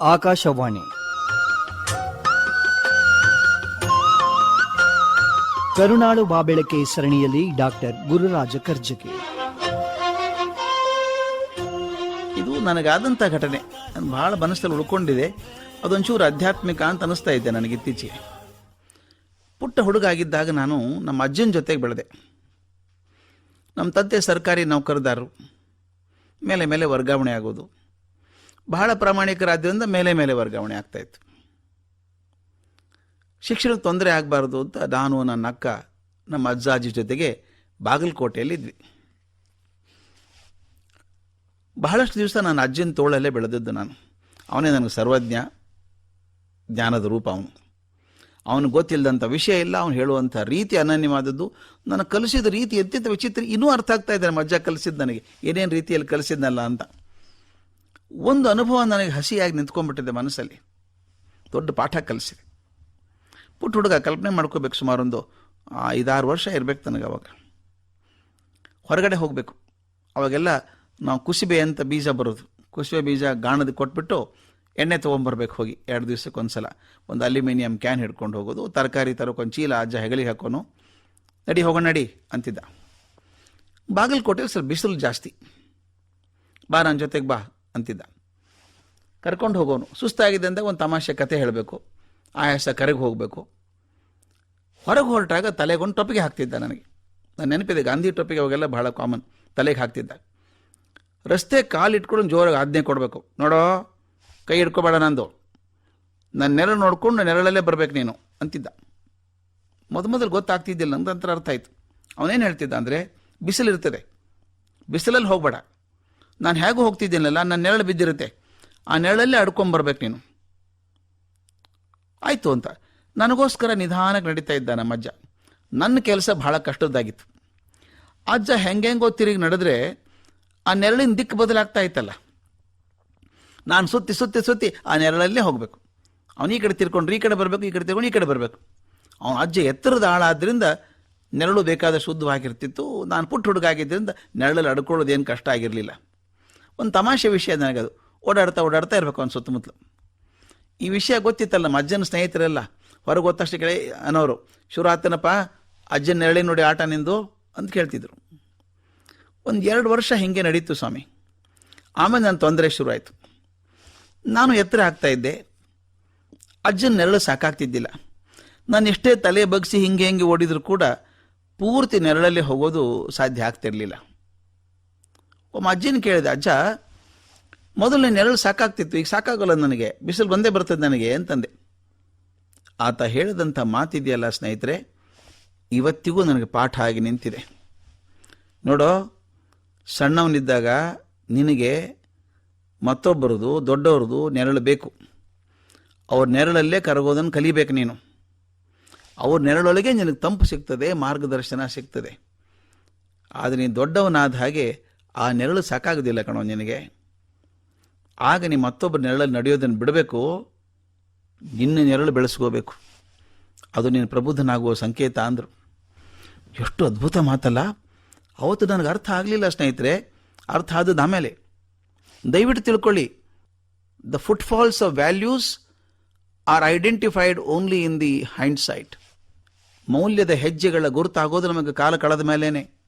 ಆಕಾಶವಾಣಿ. ಕರುನಾಡು ಬಾಬೆಳಕೆ ಸರಣಿಯಲ್ಲಿ ಡಾಕ್ಟರ್ ಗುರುರಾಜ ಕರ್ಜಗಿ ಇದು ನನಗಾದಂಥ ಘಟನೆ. ನಾನು ಬಹಳ ಮನಸ್ಸಲ್ಲಿ ಉಳ್ಕೊಂಡಿದೆ. ಅದೊಂಚೂರು ಆಧ್ಯಾತ್ಮಿಕ ಅಂತ ಅನಿಸ್ತಾ ಇದ್ದೆ ನನಗೆ ಇತ್ತೀಚೆಗೆ. ಪುಟ್ಟ ಹುಡುಗ ಆಗಿದ್ದಾಗ ನಾನು ನಮ್ಮ ಅಜ್ಜನ ಜೊತೆಗೆ ಬೆಳೆದೆ. ನಮ್ಮ ತಂದೆ ಸರ್ಕಾರಿ ನೌಕರದಾರರು. ಮೇಲೆ ಮೇಲೆ ವರ್ಗಾವಣೆ ಆಗೋದು. ಬಹಳ ಪ್ರಾಮಾಣಿಕರಾದ್ದರಿಂದ ಮೇಲೆ ಮೇಲೆ ವರ್ಗಾವಣೆ ಆಗ್ತಾಯಿತ್ತು ಶಿಕ್ಷಣ ತೊಂದರೆ ಆಗಬಾರ್ದು ಅಂತ ನಾನು ನನ್ನ ಅಕ್ಕ, ನಮ್ಮ ಅಜ್ಜಾಜಿ ಜೊತೆಗೆ ಬಾಗಲಕೋಟೆಯಲ್ಲಿದ್ವಿ ಬಹಳಷ್ಟು ದಿವಸ ನಾನು ಅಜ್ಜನ ತೋಳಲ್ಲೇ ಬೆಳೆದದ್ದು ನಾನು. ಅವನೇ ನನಗೆ ಸರ್ವಜ್ಞ, ಜ್ಞಾನದ ರೂಪ ಅವನು. ಅವನು ಗೊತ್ತಿಲ್ಲದಂಥ ವಿಷಯ ಇಲ್ಲ, ಅವನು ಹೇಳುವಂಥ ರೀತಿ ಅನನ್ಯವಾದದ್ದು ನನಗೆ ಕಲಿಸಿದ ರೀತಿ ಅತ್ಯಂತ ವಿಚಿತ್ರ, ಇನ್ನೂ ಅರ್ಥ ಆಗ್ತಾ ಇದೆ ನಮ್ಮ ಅಜ್ಜ ಕಲಿಸಿದ್ದು ನನಗೆ. ಏನೇನು ರೀತಿಯಲ್ಲಿ ಕಲಿಸಿದ್ನಲ್ಲ ಅಂತ. ಒಂದು ಅನುಭವ ನನಗೆ ಹಸಿಯಾಗಿ ನಿಂತ್ಕೊಂಡ್ಬಿಟ್ಟಿದೆ ಮನಸ್ಸಲ್ಲಿ. ದೊಡ್ಡ ಪಾಠ ಕಲಿಸಿದೆ. ಪುಟ್ಟ ಹುಡುಗ ಕಲ್ಪನೆ ಮಾಡ್ಕೋಬೇಕು ಸುಮಾರೊಂದು ಐದಾರು ವರ್ಷ ಇರಬೇಕು ನನಗೆ ಅವಾಗ. ಹೊರಗಡೆ ಹೋಗಬೇಕು. ಅವಾಗೆಲ್ಲ ನಾವು ಕುಸಿಬೆ ಅಂತ ಬೀಜ ಬರೋದು. ಕುಸಿಬೆ ಬೀಜ ಗಾಣದ ಕೊಟ್ಬಿಟ್ಟು ಎಣ್ಣೆ ತೊಗೊಂಬರ್ಬೇಕು ಹೋಗಿ ಎರಡು ದಿವ್ಸಕ್ಕೆ ಒಂದು ಸಲ ಒಂದು ಅಲ್ಯೂಮಿನಿಯಂ ಕ್ಯಾನ್ ಹಿಡ್ಕೊಂಡು ಹೋಗೋದು, ತರಕಾರಿ ತರೋಕೊಂದು ಚೀಲ ಅಜ್ಜ ಹೆಗಲಿಗೆ ಹಾಕೋನು. ನಡಿ ಹೋಗೋಣ ನಡಿ ಅಂತಿದ್ದ. ಬಾಗಲಕೋಟೆಯಲ್ಲಿ ಸ್ವಲ್ಪ ಬಿಸಿಲು ಜಾಸ್ತಿ. ಬಾ ನನ್ನ ಜೊತೆಗೆ ಬಾ. ಅಂತಿದ್ದ. ಕರ್ಕೊಂಡು ಹೋಗೋನು. ಸುಸ್ತಾಗಿದೆ ಅಂದಾಗ ಒಂದು ತಮಾಷೆ ಕತೆ ಹೇಳಬೇಕು. ಆಯಾಸ ಕರೆಗೆ ಹೋಗಬೇಕು. ಹೊರಗೆ ಹೊರಟಾಗ ತಲೆಗೊಂದು ಟೊಪ್ಪಿಗೆ ಹಾಕ್ತಿದ್ದ ನನಗೆ. ನನ್ನ ನೆನಪಿದೆ ಗಾಂಧಿ ಟೊಪ್ಪಿಗೆ ಅವಾಗೆಲ್ಲ ಬಹಳ ಕಾಮನ್ ತಲೆಗೆ ಹಾಕ್ತಿದ್ದ. ರಸ್ತೆ ಕಾಲು ಇಟ್ಕೊಂಡು ಜೋರಾಗಿ ಆಜ್ಞೆ ಕೊಡಬೇಕು. ನೋಡೋ, ಕೈ ಹಿಡ್ಕೋಬೇಡ ನಂದು. ನನ್ನ ನೆರಳು ನೋಡ್ಕೊಂಡು ನೆರಳಲ್ಲೇ ಬರಬೇಕು ನೀನು ಅಂತಿದ್ದ. ಮೊದ ಮೊದಲು ಗೊತ್ತಾಗ್ತಿದ್ದಿಲ್ಲ ನಂಗೆ ನಂತರ ಅರ್ಥ ಆಯಿತು. ಅವನೇನು ಹೇಳ್ತಿದ್ದ ಅಂದರೆ ಬಿಸಿಲಿರ್ತದೆ ಬಿಸಿಲಲ್ಲಿ ಹೋಗಬೇಡ. ನಾನು ಹೇಗೂ ಹೋಗ್ತಿದ್ದೀನಲ್ಲ ನನ್ನ ನೆರಳು ಬಿದ್ದಿರುತ್ತೆ. ಆ ನೆರಳಲ್ಲೇ ಅಡ್ಕೊಂಬರ್ಬೇಕು ನೀನು. ಆಯಿತು ಅಂತ. ನನಗೋಸ್ಕರ ನಿಧಾನಕ್ಕೆ ನಡೀತಾ ಇದ್ದ ನಮ್ಮ ಅಜ್ಜ. ನನ್ನ ಕೆಲಸ ಭಾಳ ಕಷ್ಟದ್ದಾಗಿತ್ತು. ಅಜ್ಜ ಹೆಂಗೆಂಗೋ ತಿರುಗಿ ನಡೆದ್ರೆ ಆ ನೆರಳಿನ ದಿಕ್ಕು ಬದಲಾಗ್ತಾ ಇತ್ತಲ್ಲ. ನಾನು ಸುತ್ತಿ ಸುತ್ತಿ ಸುತ್ತಿ ಆ ನೆರಳಲ್ಲೇ ಹೋಗಬೇಕು. ಅವನು ಈ ಕಡೆ ತಿರ್ಕೊಂಡ್ರೆ ಈ ಕಡೆ ಬರಬೇಕು, ಈ ಕಡೆ ತಿರ್ಕೊಂಡು ಈ ಕಡೆ ಬರಬೇಕು. ಅವನ ಅಜ್ಜ ಎತ್ತರದ ಆಳಾದ್ದರಿಂದ ನೆರಳು ಬೇಕಾದ ಶುದ್ಧವಾಗಿರ್ತಿತ್ತು ನಾನು ಪುಟ್ಟ ಹುಡುಗ ಆಗಿದ್ದರಿಂದ ನೆರಳಲ್ಲಿ ಅಡ್ಕೊಳ್ಳೋದೇನು ಕಷ್ಟ ಆಗಿರಲಿಲ್ಲ. ಒಂದು ತಮಾಷೆ ವಿಷಯ ನನಗದು. ಓಡಾಡ್ತಾ ಓಡಾಡ್ತಾ ಇರಬೇಕು ಅವ್ನು ಸುತ್ತಮುತ್ತಲು. ಈ ವಿಷಯ ಗೊತ್ತಿತ್ತಲ್ಲ ನಮ್ಮ ಅಜ್ಜನ ಸ್ನೇಹಿತರೆಲ್ಲ. ಹೊರಗೆ ಗೊತ್ತಷ್ಟು ಕೇಳಿ ಅನ್ನೋರು ಶುರು ಆತನಪ್ಪ ಅಜ್ಜನ ನೆರಳಿ ನೋಡಿ ಆಟ ನಿಂದು ಅಂತ ಕೇಳ್ತಿದ್ರು. ಒಂದು ಎರಡು ವರ್ಷ ಹಿಂಗೆ ನಡೀತು ಸ್ವಾಮಿ. ಆಮೇಲೆ ನನ್ನ ತೊಂದರೆ ಶುರು ಆಯಿತು ನಾನು ಎತ್ತರ ಆಗ್ತಾಯಿದ್ದೆ ಅಜ್ಜನ ನೆರಳು ಸಾಕಾಗ್ತಿದ್ದಿಲ್ಲ. ನಾನು ಎಷ್ಟೇ ತಲೆ ಬಗ್ಸಿ ಹಿಂಗೆ ಹಿಂಗೆ ಓಡಿದರೂ ಕೂಡ ಪೂರ್ತಿ ನೆರಳಲ್ಲಿ ಹೋಗೋದು ಸಾಧ್ಯ ಆಗ್ತಿರ್ಲಿಲ್ಲ. ಒಮ್ಮ ಅಜ್ಜಿನ ಕೇಳಿದೆ, ಅಜ್ಜ, ಮೊದಲು ನೆರಳು ಸಾಕಾಗ್ತಿತ್ತು, ಈಗ ಸಾಕಾಗಲ್ಲ ನನಗೆ, ಬಿಸಿಲು ಬಂದೇ ಬರ್ತದೆ ನನಗೆ, ಅಂತಂದೆ. ಆತ ಹೇಳಿದಂಥ ಮಾತಿದೆಯಲ್ಲ ಸ್ನೇಹಿತರೆ, ಇವತ್ತಿಗೂ ನನಗೆ ಪಾಠ ಆಗಿ ನಿಂತಿದೆ. ನೋಡೋ, ಸಣ್ಣವನಿದ್ದಾಗ ನಿನಗೆ ಮತ್ತೊಬ್ಬರದು ದೊಡ್ಡವ್ರದ್ದು ನೆರಳು ಬೇಕು. ಅವ್ರ ನೆರಳಲ್ಲೇ ಕರಗೋದನ್ನು ಕಲಿಬೇಕು ನೀನು. ಅವ್ರ ನೆರಳೊಳಗೆ ನಿನಗೆ ತಂಪು ಸಿಗ್ತದೆ, ಮಾರ್ಗದರ್ಶನ ಸಿಗ್ತದೆ. ಆದರೆ ನೀನು ದೊಡ್ಡವನಾದ ಹಾಗೆ ಆ ನೆರಳು ಸಾಕಾಗೋದಿಲ್ಲ ಕಣೋ ನಿನಗೆ. ಆಗ ನೀ ಮತ್ತೊಬ್ಬ ನೆರಳಲ್ಲಿ ನಡೆಯೋದನ್ನು ಬಿಡಬೇಕು, ನಿನ್ನ ನೆರಳು ಬೆಳೆಸ್ಕೋಬೇಕು. ಅದು ನೀನು ಪ್ರಬುದ್ಧನಾಗುವ ಸಂಕೇತ ಅಂದರು. ಎಷ್ಟು ಅದ್ಭುತ ಮಾತಲ್ಲ. ಅವತ್ತು ನನಗೆ ಅರ್ಥ ಆಗಲಿಲ್ಲ ಸ್ನೇಹಿತರೆ. ಅರ್ಥ ಆದದ್ದು ಆಮೇಲೆ. ದಯವಿಟ್ಟು ತಿಳ್ಕೊಳ್ಳಿ. The footfalls of values are identified only in the hindsight ಮೌಲ್ಯದ ಹೆಜ್ಜೆಗಳ ಗುರುತಾಗೋದು ನಮಗೆ ಕಾಲ ಕಳೆದ ಮೇಲೇನೆ.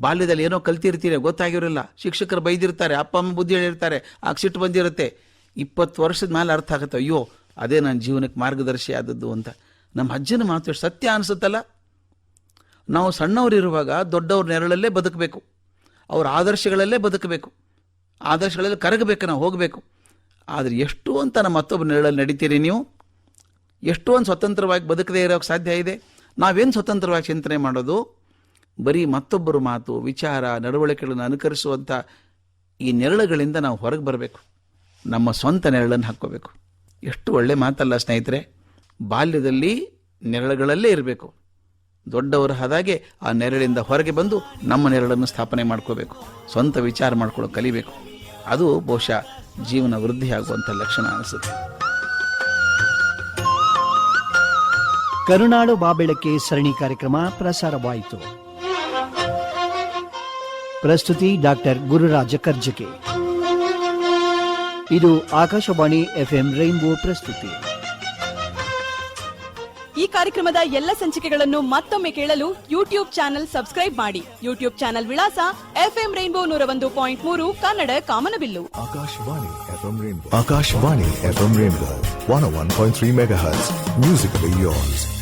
ಬಾಲ್ಯದಲ್ಲಿ ಏನೋ ಕಲ್ತಿರ್ತೀರಿ ಗೊತ್ತಾಗಿರಲಿಲ್ಲ ಶಿಕ್ಷಕರು ಬೈದಿರ್ತಾರೆ, ಅಪ್ಪ, ಅಮ್ಮ ಬುದ್ಧಿ ಹೇಳಿರ್ತಾರೆ ಆಗ ಸಿಟ್ಟು ಬಂದಿರುತ್ತೆ. ಇಪ್ಪತ್ತು ವರ್ಷದ ಮೇಲೆ ಅರ್ಥ ಆಗುತ್ತೆ, ಅಯ್ಯೋ, ಅದೇ ನನ್ನ ಜೀವನಕ್ಕೆ ಮಾರ್ಗದರ್ಶಿ ಆದದ್ದು ಅಂತ. ನಮ್ಮ ಅಜ್ಜನ ಮಾತು ಸತ್ಯ ಅನಿಸುತ್ತಲ್ಲ? ನಾವು ಸಣ್ಣವರಿರುವಾಗ ದೊಡ್ಡವ್ರ ನೆರಳಲ್ಲೇ ಬದುಕಬೇಕು. ಅವ್ರ ಆದರ್ಶಗಳಲ್ಲೇ ಬದುಕಬೇಕು. ಆದರ್ಶಗಳಲ್ಲಿ ಕರಗಬೇಕು, ನಾವು ಹೋಗಬೇಕು. ಆದರೆ ಎಷ್ಟು ಅಂತ ನಮ್ಮ ಮತ್ತೊಬ್ಬ ನೆರಳಲ್ಲಿ ನಡೀತೀರಿ ನೀವು? ಎಷ್ಟೊಂದು ಸ್ವತಂತ್ರವಾಗಿ ಬದುಕದೇ ಇರೋಕ್ಕೆ ಸಾಧ್ಯ ಇದೆ? ನಾವೇನು ಸ್ವತಂತ್ರವಾಗಿ ಚಿಂತನೆ ಮಾಡೋದು? ಬರೀ ಮತ್ತೊಬ್ಬರ ಮಾತು, ವಿಚಾರ, ನಡವಳಿಕೆಗಳನ್ನು ಅನುಕರಿಸುವಂಥ ಈ ನೆರಳುಗಳಿಂದ ನಾವು ಹೊರಗೆ ಬರಬೇಕು. ನಮ್ಮ ಸ್ವಂತ ನೆರಳನ್ನು ಹಾಕ್ಕೋಬೇಕು. ಎಷ್ಟು ಒಳ್ಳೆ ಮಾತಲ್ಲ ಸ್ನೇಹಿತರೆ, ಬಾಲ್ಯದಲ್ಲಿ ನೆರಳುಗಳಲ್ಲೇ ಇರಬೇಕು. ದೊಡ್ಡವರ ಹಾದಾಗೆ ಆ ನೆರಳಿಂದ ಹೊರಗೆ ಬಂದು ನಮ್ಮ ನೆರಳನ್ನು ಸ್ಥಾಪನೆ ಮಾಡ್ಕೋಬೇಕು. ಸ್ವಂತ ವಿಚಾರ ಮಾಡ್ಕೊಳ್ಳೋ ಕಲಿಬೇಕು. ಅದು ಬಹುಶಃ ಜೀವನ ವೃದ್ಧಿಯಾಗುವಂಥ ಲಕ್ಷಣ ಅನಿಸುತ್ತೆ. ಕರುನಾಡು ಬಾಬೆಳಕೆ ಸರಣಿ ಕಾರ್ಯಕ್ರಮ ಪ್ರಸಾರವಾಯಿತು. ಪ್ರಸ್ತುತಿ ಡಾಕ್ಟರ್ ಗುರುರಾಜ ಕರ್ಜಕೆ. ಇದು ಆಕಾಶವಾಣಿ ಎಫ್ಎಂ ರೈನ್ಬೋ ಪ್ರಸ್ತುತಿ. ಈ ಕಾರ್ಯಕ್ರಮದ ಎಲ್ಲ ಸಂಚಿಕೆಗಳನ್ನು ಮತ್ತೊಮ್ಮೆ ಕೇಳಲು ಯೂಟ್ಯೂಬ್ ಚಾನೆಲ್ ಸಬ್ಸ್ಕ್ರೈಬ್ ಮಾಡಿ. ಯೂಟ್ಯೂಬ್ ಚಾನೆಲ್ ವಿಳಾಸ ಎಫ್ಎಂ ರೈನ್ಬೋ ನೂರ ಒಂದು ಪಾಯಿಂಟ್ ಮೂರು ಕನ್ನಡ ಕಾಮನಬಿಲ್ಲು. Akashvani FM rainbow. Akashvani FM rainbow. One one point three 101.3 ಹರ್ಸ್ ಮ್ಯೂಸಿಕ್.